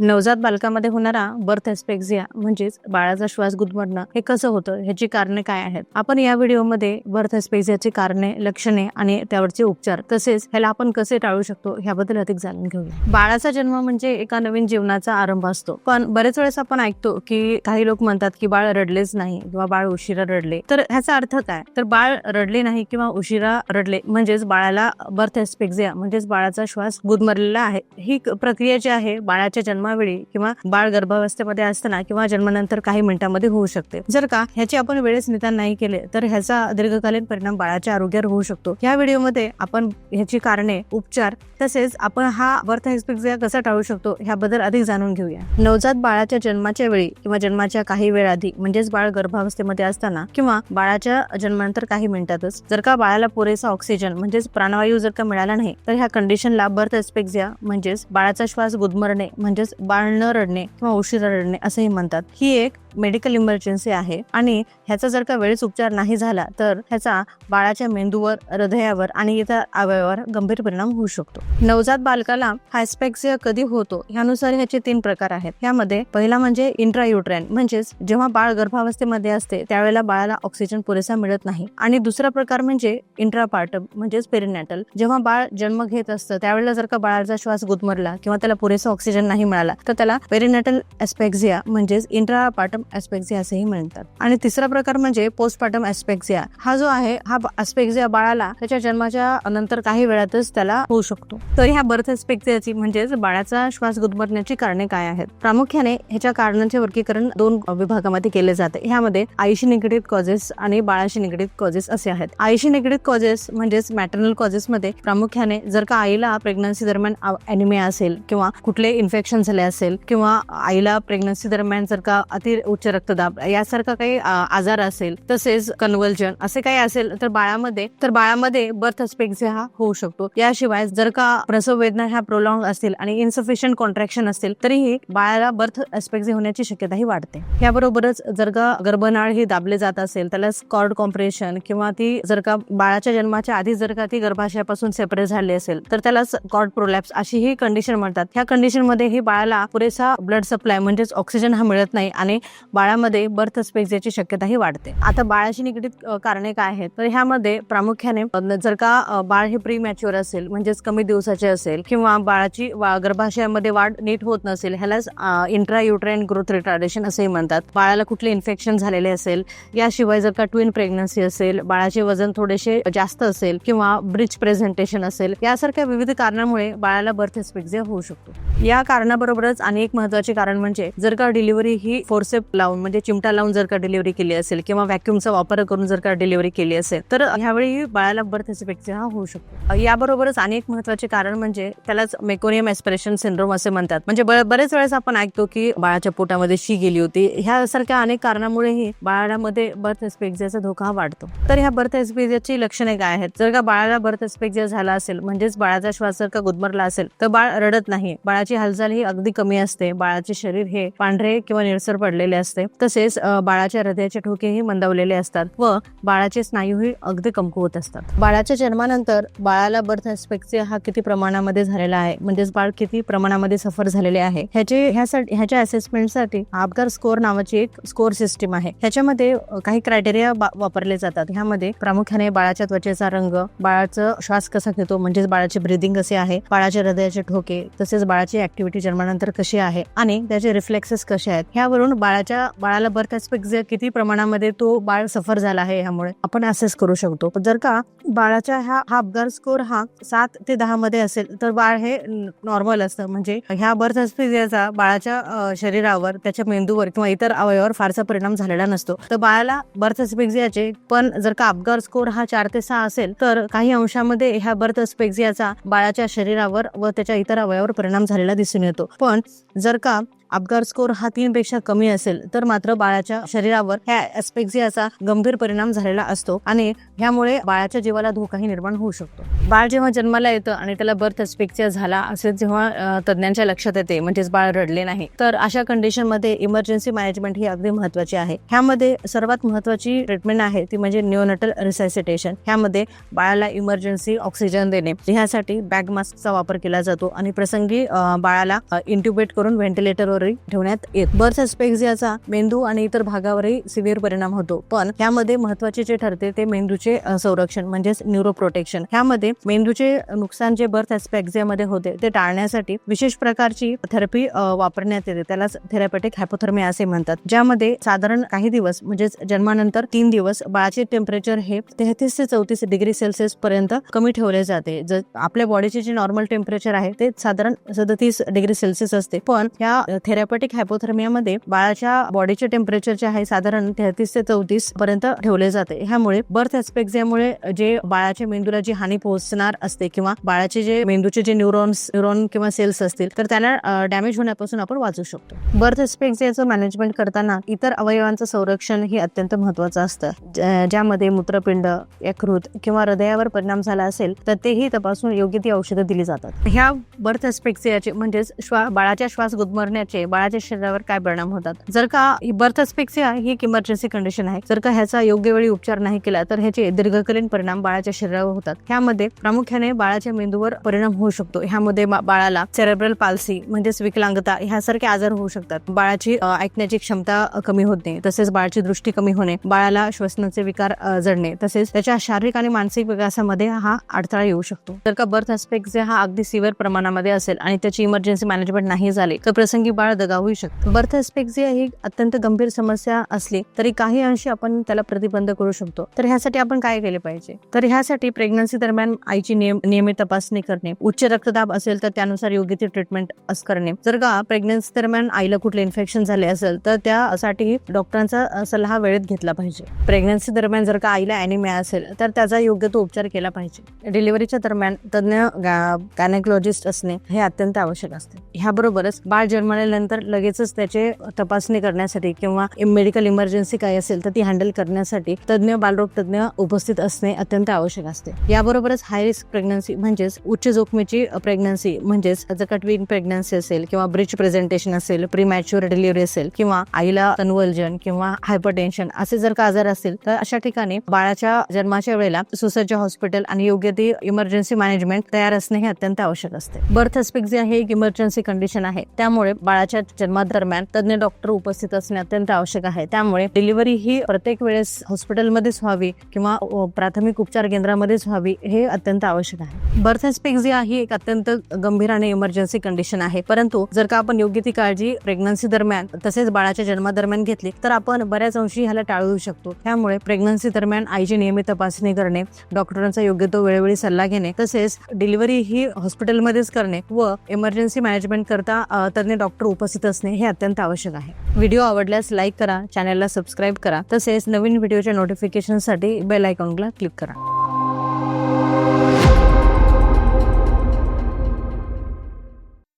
नवजात बालकामध्ये होणारा बर्थ एस्पेक्झिया म्हणजेच बाळाचा श्वास गुदमरणं हे कसं होतं? ह्याची कारणे काय आहेत? आपण या व्हिडिओमध्ये बर्थ एस्पेक्झियाची कारणे लक्षणे आणि त्यावरचे उपचार तसेच ह्याला आपण कसे टाळू शकतो ह्याबद्दल अधिक जाणून घेऊया. बाळाचा जन्म म्हणजे एका नवीन जीवनाचा आरंभ असतो. पण बरेच वेळेस आपण ऐकतो की काही लोक म्हणतात की बाळ रडलेच नाही किंवा बाळ उशिरा रडले. तर ह्याचा अर्थ काय? तर बाळ रडले नाही किंवा उशिरा रडले म्हणजेच बाळाला बर्थ एस्पेक्झिया म्हणजेच बाळाचा श्वास गुदमरलेला आहे. ही प्रक्रिया जी आहे बाळाच्या जन्मावेळी किंवा बाळ गर्भावस्थेमध्ये असताना किंवा जन्मानंतर काही मिनिटांमध्ये होऊ शकते. जर का ह्याचे आपण वेळेस निदान नाही केले तर ह्याचा दीर्घकालीन परिणाम बाळाच्या आरोग्यावर होऊ शकतो. या व्हिडिओमध्ये आपण ह्याची कारणे उपचार तसेच आपण हा बर्थ एस्पेक्झिया कसा टाळू शकतो ह्याबद्दल अधिक जाणून घेऊया. नवजात बाळाच्या जन्माच्या वेळी किंवा जन्माच्या काही वेळ आधी म्हणजेच बाळ गर्भावस्थेमध्ये असताना किंवा बाळाच्या जन्मानंतर काही मिनिटातच जर का बाळाला पुरेसा ऑक्सिजन म्हणजेच प्राणवायू जर का मिळाला नाही तर ह्या कंडिशनला बर्थ एस्पेक्झिया म्हणजेच बाळाचा श्वास गुदमरणे म्हणजेच बाळ न रडणे किंवा उशिरा रडणे असंही म्हणतात. ही एक मेडिकल इमर्जन्सी आहे आणि ह्याचा जर का वेळेस उपचार नाही झाला तर ह्याचा बाळाच्या मेंदूवर हृदयावर आणि इतर अवयवावर गंभीर परिणाम होऊ शकतो. नवजात बालकाला हायस्पेक्सिया कधी होतो ह्यानुसार ह्याचे तीन प्रकार आहेत. यामध्ये पहिला म्हणजे इंट्रायुट्रॅन म्हणजेच जेव्हा बाळ गर्भावस्थेमध्ये असते त्यावेळेला बाळाला ऑक्सिजन पुरेसा मिळत नाही. आणि दुसरा प्रकार म्हणजे इंट्रापार्टम म्हणजेच पेरिनॅटल जेव्हा बाळ जन्म घेत असतं त्यावेळेला जर का बाळाचा श्वास गुदमरला किंवा त्याला पुरेसा ऑक्सिजन नाही मिळाला तर त्याला पेरिनॅटल एस्पेक्झिया म्हणजेच इंट्रापार्टम एस्पेक्झिया असेही म्हणतात. आणि तिसरा प्रकार म्हणजे पोस्टपार्टम एस्पेक्झिया हा जो आहे हा एस्पेक्झिया बाळाला त्याच्या जन्माच्या नंतर काही वेळातच त्याला होऊ शकतो. तर ह्या बर्थ एस्पेक्झियाची म्हणजेच बाळाचा श्वास गुदमरण्याची कारणे काय आहेत? प्रामुख्याने ह्याच्या कारणांचे वर्गीकरण दोन विभागामध्ये केले जाते. ह्यामध्ये आईशी निगडीत कॉजेस आणि बाळाशी निगडीत कॉजेस असे आहेत. आईशी निगडीत कॉजेस म्हणजेच मॅटर्नल कॉजेस मध्ये प्रामुख्याने जर का आईला प्रेग्नन्सी दरम्यान अॅनिमिया असेल किंवा कुठले इन्फेक्शन झाले असेल किंवा आईला प्रेग्नन्सी दरम्यान जर का अति उच्च रक्तदाब यासारखा काही आजार असेल तसेच कन्व्हल्जन असे काही असेल तर बाळामध्ये तर बाळामध्ये बर्थ एस्पेक्झिया हा होऊ शकतो. याशिवाय जर का प्रसव वेदना ह्या प्रोलॉंग असतील आणि इन्सफिशियंट कॉन्ट्रॅक्शन असतील तरीही बाळाला बर्थ एस्पेक्झिया होण्याची शक्यताही वाढते. याबरोबरच जर का गर्भनाळ ही दाबले जात असेल त्याला स्कॉर्ड कॉम्प्रेशन किंवा ती जर का बाळाच्या जन्माच्या आधी जर का ती गर्भाशयापासून सेपरेट झाली असेल तर त्याला कॉर्ड प्रोलॅप्स अशी ही कंडिशन म्हणतात. ह्या कंडिशनमध्येही बाळाला पुरेसा ब्लड सप्लाय म्हणजेच ऑक्सिजन हा मिळत नाही आणि बाळामध्ये बर्थ स्पेक्झियाची शक्यताही वाढते. आता बाळाशी निगडीत कारणे काय आहेत? तर ह्यामध्ये प्रामुख्याने जर का बाळ हे प्री मॅच्युअर असेल म्हणजेच कमी दिवसाचे असेल किंवा बाळाची वा- गर्भाशयामध्ये वाढ नीट होत नसेल ह्यालाच इंट्रा युट्राइन ग्रोथ रिटार्डेशन असेही म्हणतात. बाळाला कुठले इन्फेक्शन झालेले असेल याशिवाय जर का ट्विन प्रेग्नन्सी असेल बाळाचे वजन थोडेसे जास्त असेल किंवा ब्रिज प्रेझेंटेशन असेल यासारख्या विविध कारणामुळे बाळाला बर्थ स्पेक्झिया होऊ शकतो. या कारणाबरोबरच आणि एक महत्त्वाचे कारण म्हणजे जर का डिलिव्हरी ही फोरसेप लावून म्हणजे चिमटा लावून जर का डिलिव्हरी केली असेल किंवा व्हॅक्युमचा वापर करून जर का डिलिव्हरी केली असेल तर ह्यावेळी बाळाला बर्थ एस्पेक्झिया हा होऊ शकतो. याबरोबरच आणि एक महत्त्वाचे कारण म्हणजे त्यालाच मेकोनियम एस्पिरेशन सिंड्रोम असे म्हणतात. म्हणजे ब- बरेच वेळेस आपण ऐकतो की बाळाच्या पोटामध्ये शी गेली होती. ह्यासारख्या अनेक कारणामुळेही बाळामध्ये बर्थ एस्पेक्झियाचा धोका वाढतो. तर ह्या बर्थ एस्पेक्झियाची लक्षणे काय आहेत? जर का बाळाला बर्थ एस्पेक्झिया झाला असेल म्हणजेच बाळाचा श्वास जर का गुदमरला असेल तर बाळ रडत नाही. बाळाची हालचाल ही अगदी कमी असते. बाळाचे शरीर हे पांढरे किंवा निळसर पडलेले असते. तसेच बाळाच्या हृदयाचे ठोकेही मंदावलेले असतात व बाळाचे स्नायूही अगदी कमकुवत असतात. बाळाच्या जन्मानंतर बाळाला बर्थ एस्पेक्झिया हा किती प्रमाणामध्ये झालेला आहे म्हणजेच बाळ किती प्रमाणामध्ये सफर झालेले आहे ह्याचे ह्यासाठी ह्याच्या असेसमेंटसाठी आपगार स्कोर नावाची एक स्कोअर सिस्टीम आहे. ह्याच्यामध्ये काही क्रायटेरिया वापरले जातात. ह्यामध्ये प्रामुख्याने बाळाच्या त्वचेचा रंग बाळाचं श्वास कसा घेतो म्हणजेच बाळाचे ब्रिदिंग कसे आहे बाळाच्या हृदयाचे ठोके तसेच बाळाची ऍक्टिव्हिटी जन्मानंतर कशी आहे आणि त्याचे रिफ्लेक्सेस कसे आहेत ह्यावरून बाळाच्या बाळाला बर्थ एस्पेक्झिया किती प्रमाणामध्ये तो बाळ सफर झाला आहे ह्यामुळे आपण असेस करू शकतो. जर का बाळाच्या ह्या हा अपघात स्कोर हा सात ते दहा मध्ये असेल तर बाळ हे नॉर्मल असतं. म्हणजे ह्या बर्थ एस्पेक्झियाचा बाळाच्या शरीरावर त्याच्या मेंदूवर किंवा इतर अवयवावर फारसा परिणाम झालेला नसतो. तर बाळाला बर्थ एस्पेक्झियाचे पण जर का अपघात स्कोर हा चार ते सहा असेल तर काही अंशामध्ये ह्या बर्थ एस्पेक्झियाचा बाळाच्या शरीरावर व त्याच्या इतर अवयवावर परिणाम झालेला दिसून येतो. पण जर का अपघात स्कोर हा तीन पेक्षा कमी असेल तर मात्र बाळाच्या शरीरावर ह्या एस्पेक्झियाचा गंभीर परिणाम झालेला असतो आणि ह्यामुळे बाळाच्या जीवाला धोकाही निर्माण होऊ शकतो. बाळ जेव्हा जन्माला येतं आणि त्याला बर्थ एस्पेक्झिया झाला असे जेव्हा तज्ज्ञांच्या लक्षात येते म्हणजेच बाळ रडले नाही तर अशा कंडिशनमध्ये इमर्जन्सी मॅनेजमेंट ही अगदी महत्वाची आहे. ह्यामध्ये सर्वात महत्वाची ट्रीटमेंट आहे ती म्हणजे न्यूनटल रिसॅसिटेशन ह्यामध्ये बाळाला इमर्जन्सी ऑक्सिजन देणे. ह्यासाठी बॅग मास्कचा वापर केला जातो आणि प्रसंगी बाळाला इंट्युबेट करून व्हेंटिलेटरवरही ठेवण्यात येत. बर्थ एस्पेक्झियाचा मेंदू आणि इतर भागावरही सिव्हिअर परिणाम होतो. पण यामध्ये महत्त्वाचे जे ठरते ते मेंदूचे संरक्षण म्हणजेच न्यूरो प्रोटेक्शन ह्यामध्ये मेंदूचे नुकसान जे बर्थमध्ये होते ते टाळण्यासाठी विशेष प्रकारची थेरपी वापरण्यात येते. त्यालाच थेरपॅटिक हायपोथर्मिया असे म्हणतात. ज्यामध्ये साधारण काही दिवस म्हणजेच जन्मानंतर तीन दिवस बाळाचे टेम्परेचर हे तेहतीस ते चौतीस डिग्री सेल्सिअस पर्यंत कमी ठेवले जाते. जर आपल्या बॉडीचे जे नॉर्मल टेम्परेचर आहे ते साधारण सदतीस डिग्री सेल्सिअस असते. पण या थेरॅपेटिक हायपोथर्मियामध्ये बाळाच्या बॉडीचे टेम्परेचर जे आहे साधारण तेहतीस ते चौतीस पर्यंत ठेवले जाते. ह्यामुळे बर्थ एस्पेक्झियामुळे जे बाळाच्या मेंदूला जी हानी पोहोचणार असते किंवा बाळाचे जे मेंदूचे जे न्यूरॉन्स न्यूरॉन किंवा सेल्स असतील तर त्यांना डॅमेज होण्यापासून आपण वाचू शकतो. बर्थ एस्पेक्झियाचं मॅनेजमेंट करताना इतर अवयवांचं संरक्षण हे अत्यंत महत्वाचं असतं. ज्यामध्ये मूत्रपिंड यकृत किंवा हृदयावर परिणाम झाला असेल तर तेही तपासून योग्य ती औषधं दिली जातात. ह्या बर्थ एस्पेक्सियाचे म्हणजेच श्वा बाळाच्या श्वास गुदमरण्याचे बाळाच्या शरीरावर काय परिणाम होतात? जर का बर्थ अस्पेक्सिया ही एक इमर्जन्सी कंडिशन आहे जर का ह्याचा योग्य वेळी उपचार नाही केला तर ह्याचे दीर्घकालीन परिणाम बाळाच्या शरीरावर होतात. ह्यामध्ये प्रामुख्याने बाळाच्या मेंदूवर परिणाम होऊ शकतो. ह्यामध्ये बाळाला सेरेब्रल पाल्सी म्हणजेच विकलांगता ह्यासारखे आजार होऊ शकतात. बाळाची ऐकण्याची क्षमता कमी कमी होते तसेच बाळाची दृष्टी कमी होणे बाळाला श्वसनाचे विकार जडणे तसेच त्याच्या शारीरिक आणि मानसिक विकासामध्ये हा अडथळा येऊ शकतो. जर का बर्थ एस्पेक्ट हा अगदी सिव्हिअर प्रमाणामध्ये असेल आणि त्याची इमर्जन्सी मॅनेजमेंट नाही झाले तर प्रसंगी बाळ दगावू शकतो. बर्थ एस्पेक्झिया ही अत्यंत गंभीर समस्या असली तरी काही अंशी आपण त्याला प्रतिबंध करू शकतो. तर ह्यासाठी आपण काय केले पाहिजे? तर ह्यासाठी प्रेग्नन्सी दरम्यान आईची नियम नियमित तपासणी करणे. उच्च रक्तदाब असेल तर त्यानुसार योग्य ती ट्रीटमेंट अस करणे. जर का प्रेग्नन्सी दरम्यान आईला कुठले इन्फेक्शन झाले असेल तर त्यासाठी डॉक्टरांचा सल्ला वेळेत घेतला पाहिजे. प्रेग्नन्सी दरम्यान जर का आईला अॅनिमिया असेल तर त्याचा योग्य तो उपचार केला पाहिजे. डिलिव्हरीच्या दरम्यान तज्ञ गायनेकोलॉजिस्ट असणे हे अत्यंत आवश्यक असते. ह्याबरोबरच बाळ जन्मल्यानंतर लगेचच त्याचे तपासणी करण्यासाठी किंवा मेडिकल इमर्जन्सी काय असेल तर ती हँडल करण्यासाठी तज्ञ बालरोग तज्ञ उपस्थित असणे अत्यंत आवश्यक असते. याबरोबरच हाय रिस्क प्रेग्नन्सी म्हणजेच उच्च जोखमीची प्रेग्नन्सी म्हणजेच जर का ट्विन प्रेग्नन्सी असेल किंवा ब्रिज प्रेझेंटेशन असेल प्रीमॅच्युअर डिलिव्हरी असेल किंवा आईला कन्व्हल्जन किंवा हायपरटेन्शन असे जर का आजार असतील तर अशा ठिकाणी बाळाच्या जन्माच्या वेळेला सुसज्ज हॉस्पिटल आणि योग्य ती इमर्जन्सी मॅनेजमेंट तयार असणे हे अत्यंत आवश्यक असते. बर्थ एस्पेक्झिया हे एक इमर्जन्सी कंडिशन आहे. त्यामुळे बाळाच्या जन्मादरम्यान तज्ज्ञ डॉक्टर उपस्थित असणे अत्यंत आवश्यक आहे. त्यामुळे डिलिव्हरी ही प्रत्येक वेळेस हॉस्पिटलमध्येच व्हावी किंवा प्राथमिक उपचार केंद्रामध्येच व्हावी हे अत्यंत आवश्यक आहे. बर्थ एस्पेक्झिया ही एक अत्यंत गंभीर आणि इमर्जन्सी कंडिशन आहे. परंतु जर का आपण योग्य ती काळजी प्रेग्नन्सी दरम्यान तसेच बाळाच्या जन्मादरम्यान घेतली तर आपण बऱ्याच अंशी ह्याला टाळू शकतो. त्यामुळे प्रेग्नन्सी दरम्यान आईची नियमित तपासणी करणे डॉक्टरांचा योग्य तो वेळोवेळी सल्ला घेणे तसेच डिलिव्हरी ही हॉस्पिटलमध्येच करणे व इमर्जन्सी मॅनेजमेंट करता तज्ञ डॉक्टर उपस्थित असणे हे अत्यंत आवश्यक आहे. व्हिडिओ आवडल्यास लाईक करा चॅनलला सबस्क्राईब करा तसेच नवीन व्हिडिओच्या नोटिफिकेशनसाठी बेल आयकॉनला क्लिक करा.